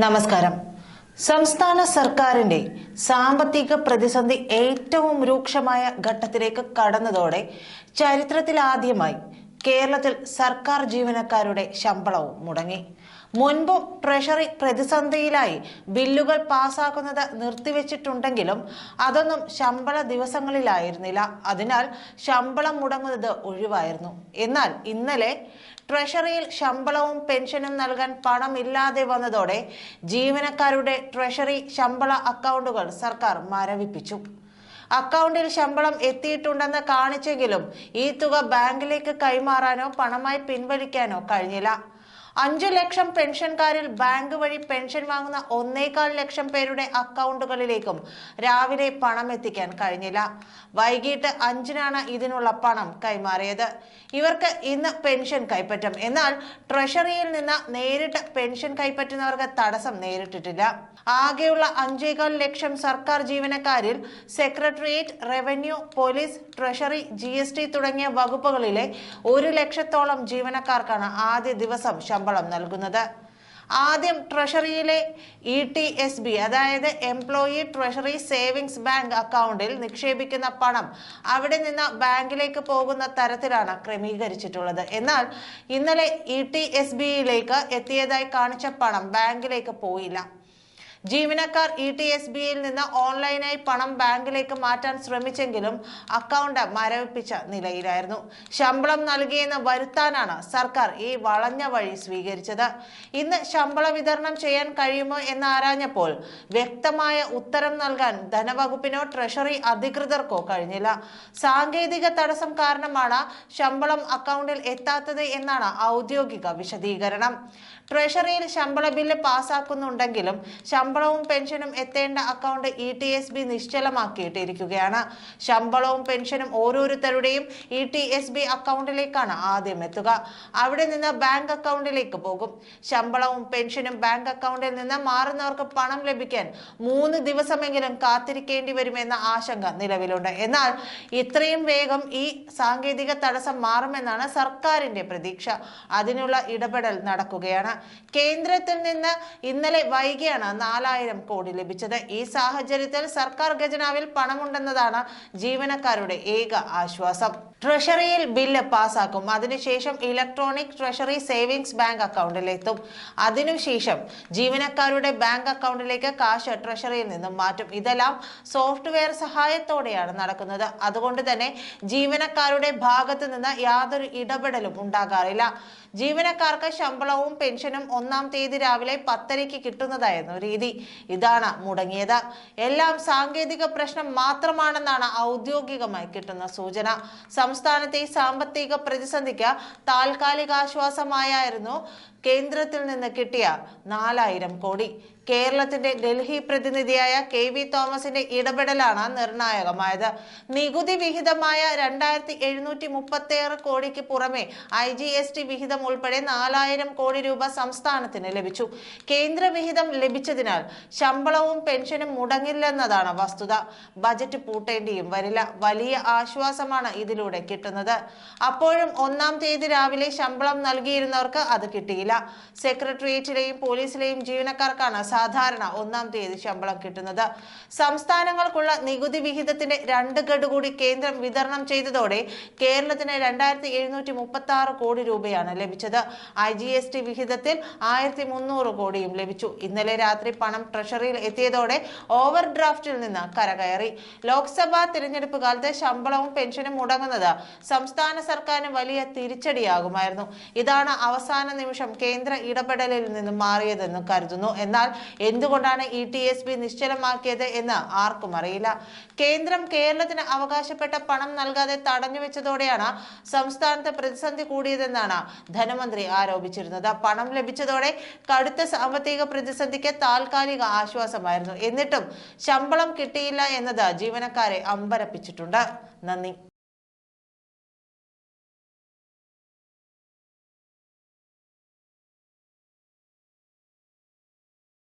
നമസ്കാരം. സംസ്ഥാന സർക്കാരിന്റെ സാമ്പത്തിക പ്രതിസന്ധി ഏറ്റവും രൂക്ഷമായ ഘട്ടത്തിലേക്ക് കടന്നതോടെ ചരിത്രത്തിൽ ആദ്യമായി കേരളത്തിൽ സർക്കാർ ജീവനക്കാരുടെ ശമ്പളവും മുടങ്ങി. മുൻപും ട്രഷറി പ്രതിസന്ധിയിലായി ബില്ലുകൾ പാസാക്കുന്നത് നിർത്തിവെച്ചിട്ടുണ്ടെങ്കിലും അതൊന്നും ശമ്പള ദിവസങ്ങളിലായിരുന്നില്ല. അതിനാൽ ശമ്പളം മുടങ്ങുന്നത് ഒഴിവായിരുന്നു. എന്നാൽ ഇന്നലെ ട്രഷറിയിൽ ശമ്പളവും പെൻഷനും നൽകാൻ പണമില്ലാതെ വന്നതോടെ ജീവനക്കാരുടെ ട്രഷറി ശമ്പള അക്കൗണ്ടുകൾ സർക്കാർ മരവിപ്പിച്ചു. അക്കൗണ്ടിൽ ശമ്പളം എത്തിയിട്ടുണ്ടെന്ന് കാണിച്ചെങ്കിലും ഈ തുക ബാങ്കിലേക്ക് കൈമാറാനോ പണമായി പിൻവലിക്കാനോ കഴിഞ്ഞില്ല. അഞ്ചു ലക്ഷം പെൻഷൻകാരിൽ ബാങ്ക് വഴി പെൻഷൻ വാങ്ങുന്ന ഒന്നേകാൽ ലക്ഷം പേരുടെ അക്കൗണ്ടുകളിലേക്കും രാവിലെ പണം എത്തിക്കാൻ കഴിഞ്ഞില്ല. വൈകിട്ട് അഞ്ചിനാണ് ഇതിനുള്ള പണം കൈമാറിയത്. ഇവർക്ക് ഇന്ന് പെൻഷൻ കൈപ്പറ്റും. എന്നാൽ ട്രഷറിയിൽ നിന്ന് നേരിട്ട് പെൻഷൻ കൈപ്പറ്റുന്നവർക്ക് തടസ്സം നേരിട്ടിട്ടില്ല. ആകെയുള്ള അഞ്ചേകാൽ ലക്ഷം സർക്കാർ ജീവനക്കാരിൽ secretariat revenue police treasury G തുടങ്ങിയ വകുപ്പുകളിലെ ഒരു ലക്ഷത്തോളം ജീവനക്കാർക്കാണ് ആദ്യ ദിവസം നൽകുന്നത്. ആദ്യം ട്രഷറിയിലെ ഇ ടി എസ് ബി അതായത് എംപ്ലോയി ട്രഷറി സേവിങ്സ് ബാങ്ക് അക്കൗണ്ടിൽ നിക്ഷേപിക്കുന്ന പണം അവിടെ നിന്ന് ബാങ്കിലേക്ക് പോകുന്ന തരത്തിലാണ് ക്രമീകരിച്ചിട്ടുള്ളത്. എന്നാൽ ഇന്നലെ ഇ ടി എസ് ബിയിലേക്ക് എത്തിയതായി കാണിച്ച പണം ബാങ്കിലേക്ക് പോയില്ല. ജീവനക്കാർ ഇ ടി എസ് ബിയിൽ നിന്ന് ഓൺലൈനായി പണം ബാങ്കിലേക്ക് മാറ്റാൻ ശ്രമിച്ചെങ്കിലും അക്കൗണ്ട് മരവിപ്പിച്ച നിലയിലായിരുന്നു. ശമ്പളം നൽകിയെന്ന് വരുത്താനാണ് സർക്കാർ ഈ വളഞ്ഞ വഴി സ്വീകരിച്ചത്. ഇന്ന് ശമ്പള വിതരണം ചെയ്യാൻ കഴിയുമോ എന്ന് ആരാഞ്ഞപ്പോൾ വ്യക്തമായ ഉത്തരം നൽകാൻ ധനവകുപ്പിനോ ട്രഷറി അധികൃതർക്കോ കഴിഞ്ഞില്ല. സാങ്കേതിക തടസ്സം കാരണമാണ് ശമ്പളം അക്കൗണ്ടിൽ എത്താത്തത് എന്നാണ് ഔദ്യോഗിക വിശദീകരണം. ട്രഷറിയിൽ ശമ്പള ബില്ല് പാസ്സാക്കുന്നുണ്ടെങ്കിലും ശമ്പളവും പെൻഷനും എത്തേണ്ട account E T S B നിശ്ചലമാക്കിയിട്ടിരിക്കുകയാണ്. ശമ്പളവും പെൻഷനും ഓരോരുത്തരുടെയും ഇ ടി എസ് ബി അക്കൗണ്ടിലേക്കാണ് ആദ്യം എത്തുക. അവിടെ നിന്ന് ബാങ്ക് അക്കൗണ്ടിലേക്ക് പോകും. ശമ്പളവും പെൻഷനും ബാങ്ക് അക്കൗണ്ടിൽ നിന്ന് മാറുന്നവർക്ക് പണം ലഭിക്കാൻ മൂന്ന് ദിവസമെങ്കിലും കാത്തിരിക്കേണ്ടി വരുമെന്ന ആശങ്ക നിലവിലുണ്ട്. എന്നാൽ ഇത്രയും വേഗം ഈ സാങ്കേതിക തടസ്സം മാറുമെന്നാണ് സർക്കാരിന്റെ പ്രതീക്ഷ. അതിനുള്ള ഇടപെടൽ നടക്കുകയാണ്. കേന്ദ്രത്തിൽ നിന്ന് ഇന്നലെ വൈകിയാണ് നാലായിരം കോടി ലഭിച്ചത്. ഈ സാഹചര്യത്തിൽ സർക്കാർ ഖജനാവിൽ പണമുണ്ടെന്നതാണ് ജീവനക്കാരുടെ ഏക ആശ്വാസം. ട്രഷറിയിൽ ബില്ല് പാസാക്കും. അതിനുശേഷം ഇലക്ട്രോണിക് ട്രഷറി സേവിങ്സ് ബാങ്ക് അക്കൗണ്ടിലെത്തും. അതിനുശേഷം ജീവനക്കാരുടെ ബാങ്ക് അക്കൗണ്ടിലേക്ക് കാശ് ട്രഷറിയിൽ നിന്നും മാറ്റും. ഇതെല്ലാം സോഫ്റ്റ്വെയർ സഹായത്തോടെയാണ് നടക്കുന്നത്. അതുകൊണ്ട് തന്നെ ജീവനക്കാരുടെ ഭാഗത്ത് നിന്ന് യാതൊരു ഇടപെടലും ഉണ്ടാകാറില്ല. ജീവനക്കാർക്ക് ശമ്പളവും പെൻഷനും ഒന്നാം തീയതി രാവിലെ പത്തരയ്ക്ക് കിട്ടുന്നതായിരുന്നു രീതി. ഇതാണ് മുടങ്ങിയത്. എല്ലാം സാങ്കേതിക പ്രശ്നം മാത്രമാണെന്നാണ് ഔദ്യോഗികമായി കിട്ടുന്ന സൂചന. സംസ്ഥാനത്തെ സാമ്പത്തിക പ്രതിസന്ധിക്ക് താൽക്കാലിക ആശ്വാസമായായിരുന്നു കേന്ദ്രത്തിൽ നിന്ന് കിട്ടിയ നാലായിരം കോടി. കേരളത്തിന്റെ ഡൽഹി പ്രതിനിധിയായ കെ വി തോമസിന്റെ ഇടപെടലാണ് നിർണായകമായത്. നികുതി വിഹിതമായ രണ്ടായിരത്തി എഴുന്നൂറ്റി മുപ്പത്തി ആറ് കോടിക്ക് പുറമെ ഐ ജി എസ് ടി വിഹിതം ഉൾപ്പെടെ നാലായിരം കോടി രൂപ സംസ്ഥാനത്തിന് ലഭിച്ചു. കേന്ദ്ര വിഹിതം ലഭിച്ചതിനാൽ ശമ്പളവും പെൻഷനും മുടങ്ങില്ലെന്നതാണ് വസ്തുത. ബജറ്റ് പൂട്ടേണ്ടിയും വരില്ല. വലിയ ആശ്വാസമാണ് ഇതിലൂടെ കിട്ടുന്നത്. അപ്പോഴും ഒന്നാം തീയതി രാവിലെ ശമ്പളം നൽകിയിരുന്നവർക്ക് അത് കിട്ടിയില്ല. സെക്രട്ടേറിയറ്റിലെയും പോലീസിലെയും ജീവനക്കാർക്കാണ് സാധാരണ ഒന്നാം തീയതി ശമ്പളം കിട്ടുന്നത്. സംസ്ഥാനങ്ങൾക്കുള്ള നികുതി വിഹിതത്തിന്റെ രണ്ട് ഗഡു കൂടി കേന്ദ്രം വിതരണം ചെയ്തതോടെ കേരളത്തിന് രണ്ടായിരത്തി എഴുന്നൂറ്റി മുപ്പത്തി ആറ് കോടി രൂപയാണ് ലഭിച്ചത്. ഐ ജി എസ് ടി വിഹിതത്തിൽ ആയിരത്തി മുന്നൂറ് കോടിയും ലഭിച്ചു. ഇന്നലെ രാത്രി പണം ട്രഷറിയിൽ എത്തിയതോടെ ഓവർ ഡ്രാഫ്റ്റിൽ നിന്ന് കരകയറി. ലോക്സഭാ തിരഞ്ഞെടുപ്പ് കാലത്ത് ശമ്പളവും പെൻഷനും മുടങ്ങുന്നത് സംസ്ഥാന സർക്കാരിന് വലിയ തിരിച്ചടിയാകുമായിരുന്നു. ഇതാണ് അവസാന നിമിഷം കേന്ദ്ര ഇടപെടലിൽ നിന്നും മാറിയതെന്ന് കരുതുന്നു. എന്നാൽ എന്തുകൊണ്ടാണ് ഇ ടി എസ് ബി നിശ്ചലമാക്കിയത് എന്ന് ആർക്കും അറിയില്ല. കേന്ദ്രം കേരളത്തിന് അവകാശപ്പെട്ട പണം നൽകാതെ തടഞ്ഞുവെച്ചതോടെയാണ് സംസ്ഥാനത്ത് പ്രതിസന്ധി കൂടിയതെന്നാണ് ധനമന്ത്രി ആരോപിച്ചിരുന്നത്. പണം ലഭിച്ചതോടെ കടുത്ത സാമ്പത്തിക പ്രതിസന്ധിക്ക് താൽക്കാലിക ആശ്വാസമായിരുന്നു. എന്നിട്ടും ശമ്പളം കിട്ടിയില്ല എന്നത് ജീവനക്കാരെ അമ്പരപ്പിച്ചിട്ടുണ്ട്. നന്ദി.